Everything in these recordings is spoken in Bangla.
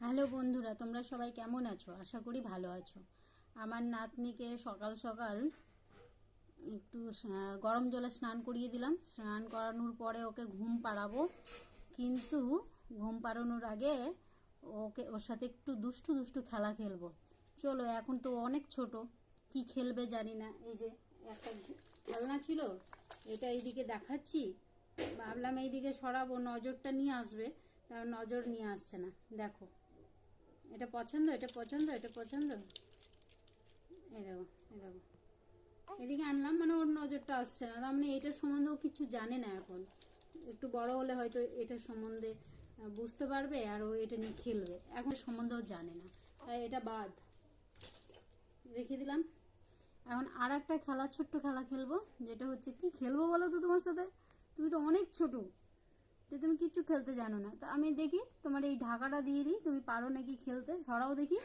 হ্যালো বন্ধুরা, তোমরা সবাই কেমন আছো? আশা করি ভালো আছো। আমার নাতনিকে সকাল সকাল একটু গরম জলে স্নান করিয়ে দিলাম। স্নান করানোর পরে ওকে ঘুম পাড়াবো। কিন্তু ঘুম পাড়ানোর আগে ওকে, ওর সাথে একটু দুষ্টু দুষ্টু খেলা খেলব। চলো, এখন তো অনেক ছোট। কি খেলবে জানি না। এই যে একটা খেলনা ছিল, এটা এইদিকে দেখাচ্ছি। ভাবলাম এইদিকে সরাবো, নজরটা নিয়ে আসবে। তার নজর নিয়ে আসছে না। দেখো। এটা পছন্দ এটা পছন্দ এটা পছন্দ। এই দেখো এই দেখো। এদিকে আনলাম মানে ওর নজরটা আসছে না। মানে এটার সম্বন্ধে ও কিছু জানে না এখন। একটু বড় হলে হয়তো এটার সম্বন্ধে বুঝতে পারবে আর ও এটা নিয়ে খেলবে। এখন সম্বন্ধেও জানে না। তাই এটা বাদ। রেখে দিলাম। এখন আর একটা খেলা, ছোট্ট খেলা খেলব, যেটা হচ্ছে কি, খেলব বলো তো তোমার সাথে? তুমি তো অনেক ছোটো। তো তুমি কিচ্ছু খেলতে জানো না। তো আমি দেখি তোমার এই ঢাকাটা দিয়ে দিই, তুমি পারো নাকি খেলতে? সরাও দেখি।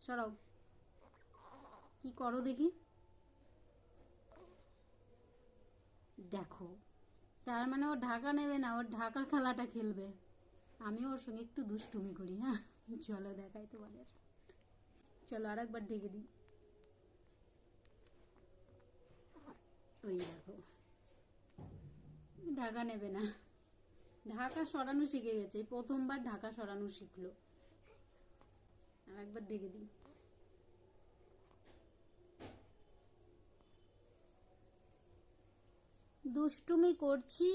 সরাও। কি করো দেখি। দেখো, তার মানে ও ঢাকা নেবে না ওর ঢাকার খেলাটা খেলবে। আমি ওর সঙ্গে একটু দুষ্টুমি করি হ্যাঁ? চলো দেখাই তোমাদের। চলো আর একবার ডেকে দিই। ওই দেখো। ঢাকা নেবে না। ঢাকা সরানো শিখে গেছে। প্রথমবার ঢাকা সরানো শিখলো। আর একবার ডেকে দিই। দুষ্টুমি করছি,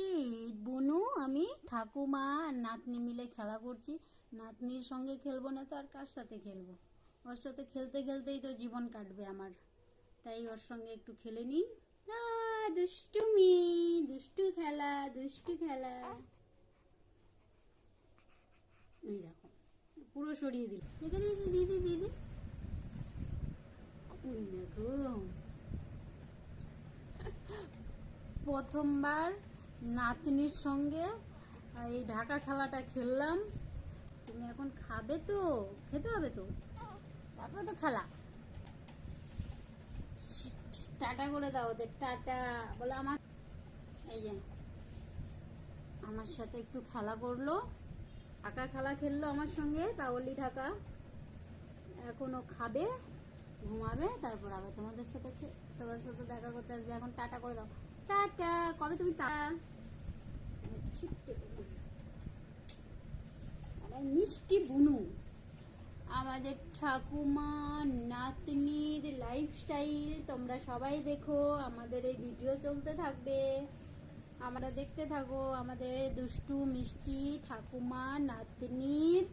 বুনু, আমি, ঠাকুমা আর নাতনি মিলে খেলা করছি। নাতনির সঙ্গে খেলব না তো, আর কার সাথে খেলব? ওর সাথে খেলতে খেলতেই তো জীবন কাটবে আমার। তাই ওর সঙ্গে একটু খেলে নিই। দুষ্টুমি, দুষ্টু খেলা দুষ্টু খেলা। এই দেখো, পুরো সরিয়ে দিল। দেখে দিদি দিদি দিদি ওই দেখো। প্রথমবার নাতনির সঙ্গে এই ঢাকা খেলাটা খেললাম। তুমি এখন খাবে তো? খেতে হবে তো? তারপরে তো খেলা। টাটা করে দাও ওদের, টাটা। বলে আমার এই যে, আমার সাথে একটু খেলা করল। ঢাকা খেলা খেললো আমার সঙ্গে কাওয়ালি ঢাকা। এখনও খাবে, ঘুমাবে, তারপর আবার তোমাদের সাথে তোমার সাথে দেখা করতে আসবে। এখন টাটা করে দাও। টাটা, কবে তুমি টাটা? মিষ্টি বুনু। আমাদের ঠাকুমা, নাতনির লাইফস্টাইল তোমরা সবাই দেখো, আমাদের এই ভিডিও চলতে থাকবে। আমরা দেখতে থাকো আমাদের দুষ্টু মিষ্টি ঠাকুমা নাতনির